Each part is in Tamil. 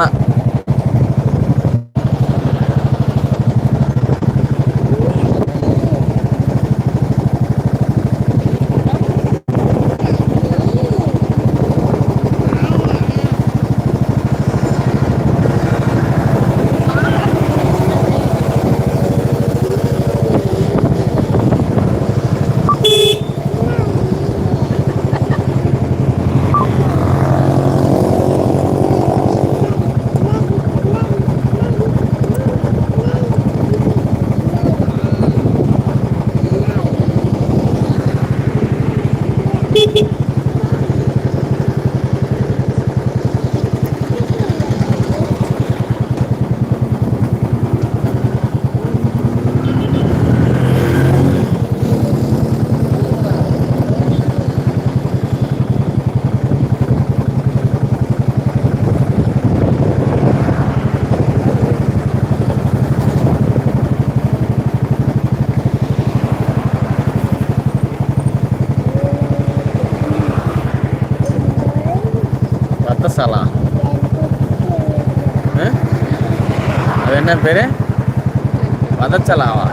様 ஆ? அது என்ன பேரு? வதச்சலாவா?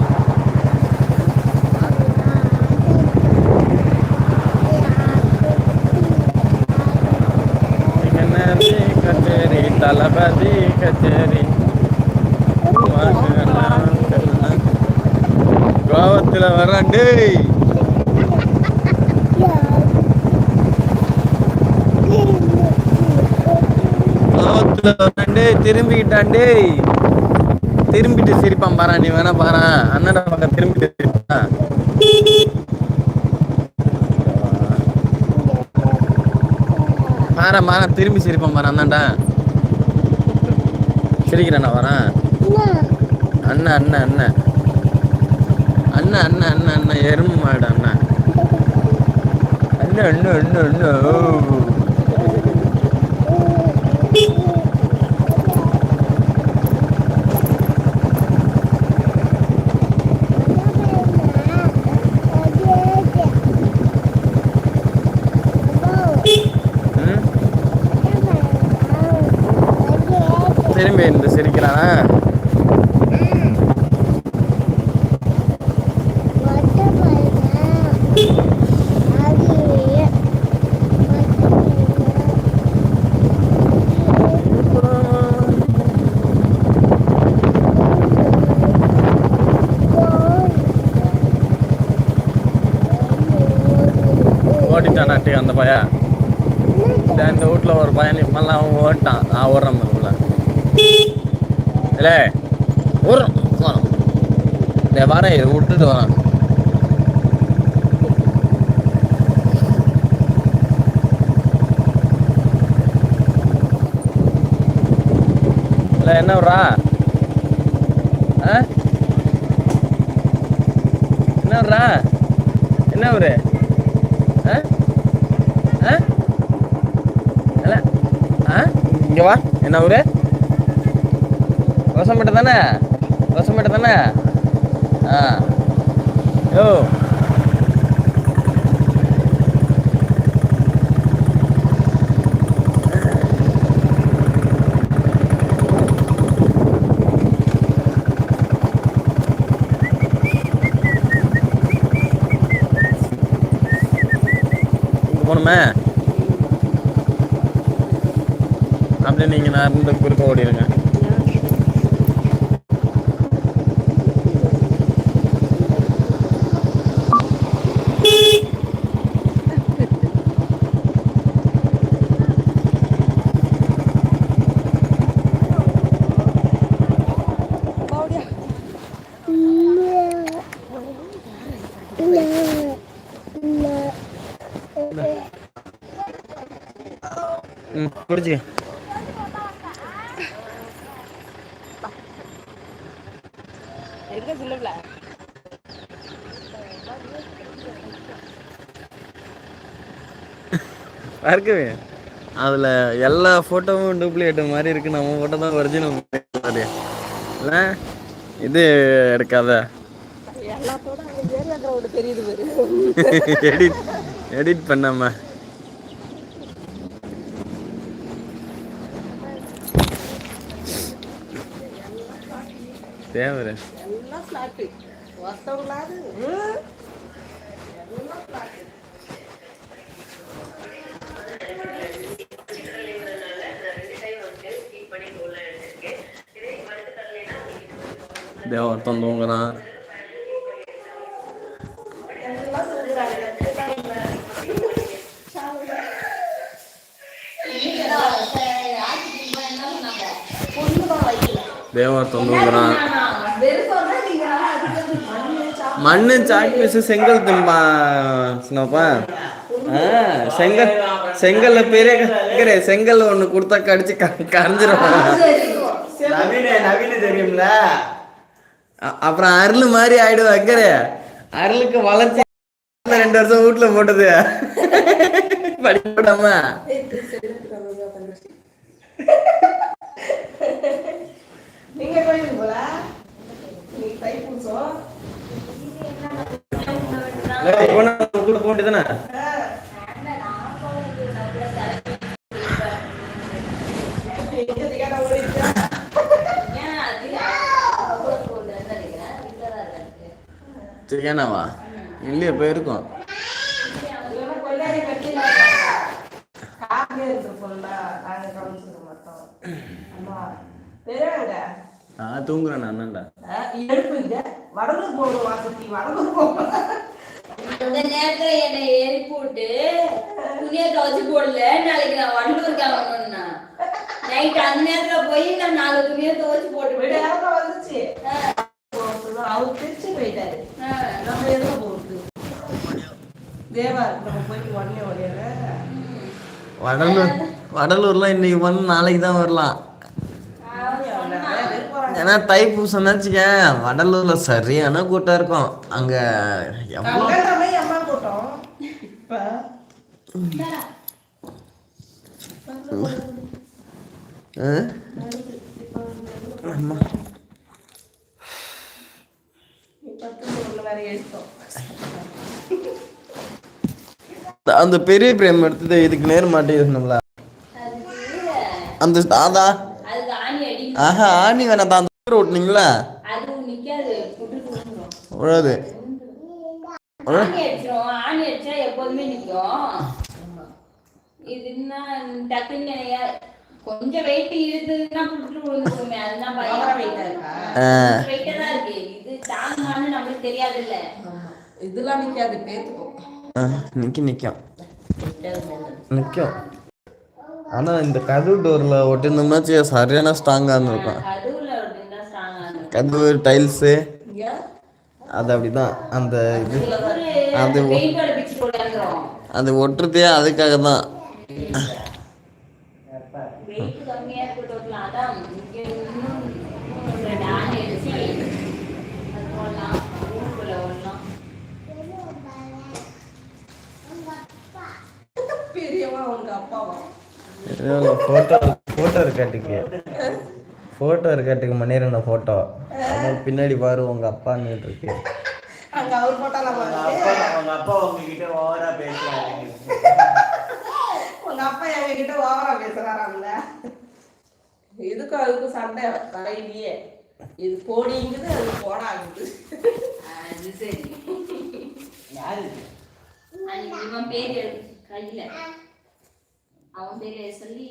கச்சேரி தளபதி கச்சேரி கோவத்தில் வரான் டேய். கோவத்தில் திரும்பிக்கிட்டாண்டே திரும்பிட்டு சிரிப்பான் பாரா நீ வேணா பாரா அண்ணன் பக்கம் திரும்பிட்டு சிரிப்பான். பாரா மாறா திரும்பி சிரிப்பான் பாரா அண்ணாண்டா. சிரிக்கிறேண்ணா வரேன். அண்ணா அண்ணா அண்ணா. அண்ணா அண்ணா அண்ணா அண்ணா எறும்பு மாடு அண்ணா. அண்ணா அண்ணா அண்ணா அண்ணா திரும்பி இருந்து சிரிக்கிறானா ஓடிட்டானாட்டி அந்த பையன்? இந்த இந்த வீட்டில் ஒரு பையன் இப்பெல்லாம் அவன் ஓட்டான் நான் ஓடுறேன் இந்த வரேன் இதை விட்டுட்டு வரேன் இல்லை என்ன விட்றா ஆ என்ன விட்றா என்ன ஒரு ஆ ஆ இல்ல ஆ இங்கே வா என்ன ஊரு வசம்பேட்டை தானே? வசம்பேட்டை தானே? ஆ. ஓ போகணுமே அப்படி நீங்கள் நான் இருந்து குறுக்க ஓடிடுங்க ம் பிடிச்சிக்க எங்க சின்ன பிள்ளை இருக்கவே அதில் எல்லா ஃபோட்டோவும் டூப்ளிகேட் மாதிரி இருக்கு. நம்ம ஃபோட்டோ தான் ஒரிஜினல் இல்லை? இது எடுக்காத. எடிட் எடிட் பண்ணாம. தேவை எல்லாம் ஃபிளாட்டு ஒருத்தவங்களாவது எல்லாம் ஃபிளாட்டு தேவ ஒருத்தன் தூங்குறான். தேவ ஒருத்தன் தூங்குறான். மண்ணு சாக் பீஸு செங்கல் திம்பா சின்னப்பா. ஆ செங்கல் செங்கல்ல பெரிய கரை செங்கல் ஒன்று கொடுத்தா கடிச்சு கரைஞ்சிரும். தெரியும்ல. அப்புறம் அருள் மாதிரி ஆயிடும் வைக்கரு அருளுக்கு வளர்ச்சி ரெண்டு வருஷம் வீட்டுல போட்டது. படிக்க வேண்டியதானே சரியானாவா இல்லையே போயிருக்கோம் நான் தூங்குறேன் அண்ணன்டா அஹ், எழுப்புங்க வடலூர் போகணும் வாசத்தி வடலூர் போகணும்? அந்த நேரத்துல என்னை ஏறி போட்டு துணியை துவைச்சு போடல. நாளைக்கு நான் வண்டூர் கிளம்பணும்னா நைட் அந்த நேரத்துல போய் நான் நாலு துணியை துவைச்சு போட்டு வந்துச்சு. அவர் திருச்சி போயிட்டாரு. நம்ம எதுல போகுது தேவா நம்ம போயிட்டு உடனே வடலூர் வடலூர்லாம் இன்னைக்கு வந்து நாளைக்கு தான் வரலாம். ஏன்னா தைப்பூசம் வச்சுக்க வடலூர்ல சரியான கூட்டம் இருக்கும். அங்க அந்த பெரிய பிரேம் எடுத்தது இதுக்கு நேர் மாட்டேங்குதுங்களா அந்த தாதா. ஆஹா ஆணி வேணாம் தான் என்ன டக்குன்னு என்னைய கொஞ்சம் வெயிட் இழுத்ததுன்னா புட்டு விழுந்துருமே அதுதான் ஆ பயம் இருக்கா? வெயிட்டா தான் இருக்கு. இது தாங்கன்னு நம்மளுக்கு தெரியாது இல்ல இதெல்லாம் நிக்காது பேத்துக்கும். நிக்க நிக்கும். நிக்கும். ஆனா இந்த கதவு டோர்ல ஒட்டிருந்தோம்னா சரியான ஸ்ட்ராங்கா இருக்கும் கதவுல இருந்தா ஸ்ட்ராங்கா இருக்கும் கதவு டைல்ஸு அது அப்படிதான். அந்த இது அது அது ஒட்டுறதே அதுக்காக தான் ஃபோட்டோ ஃபோட்டோ இருக்காட்டுக்கு ஃபோட்டோ இருக்காட்டுக்கு மணிரண்ண ஃபோட்டோ பின்னாடி பாரு உங்க அப்பான்னு இருக்கு. அங்க அவர் போட்டாலாம் அவங்க அப்பா உங்ககிட்ட ஓவரா பேசுறாங்க உங்க அப்பா எங்க கிட்ட ஓவரா பேசுறாராம்ல. இதுக்கும் அதுக்கும் சண்டை தலையிலேயே இது போடிங்குது அது போடாங்குது. அது சரி. யாரு அன்னைக்கு இவன் பேர் எழு கையில அவன் பேரை சொல்லி